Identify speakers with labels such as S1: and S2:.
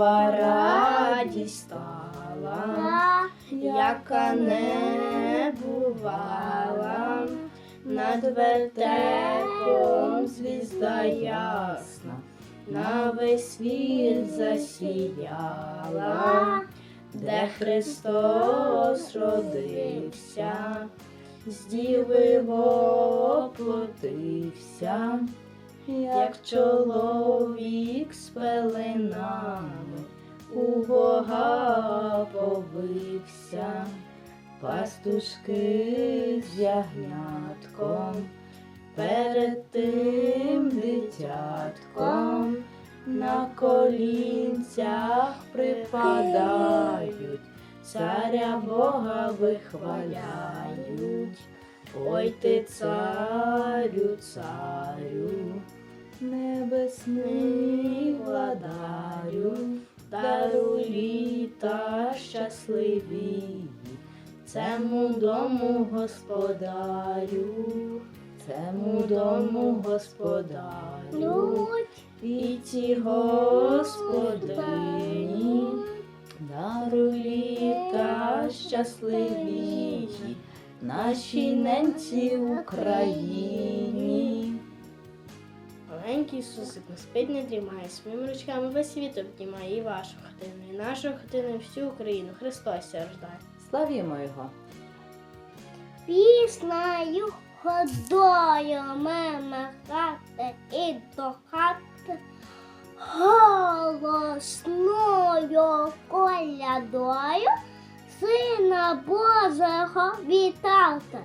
S1: нова радість стала, яка не бувала, над вертепом звізда ясна, на весь світ засіяла, де Христос родився, з діви воплотився, як чоловік з пеленами у Бога побився, пастушки з ягнятком, перед тим дитятком на колінцях припадають, царя Бога вихваляють. Ой ти царю, царю, небесний даруй літа щасливі, цему дому господарю, цему дому господарю, і ці господині, даруй літа щасливі, нашій ненці Україні.
S2: Маленький Ісусик не спить, не дрімає, своїми ручками весь світ обнімає і вашу хатину, і нашу хатину, і всю Україну. Христос рождає.
S1: Славімо його!
S3: Піснею ходою мимо хати і до хати, голосною колядою Сина Божого вітати.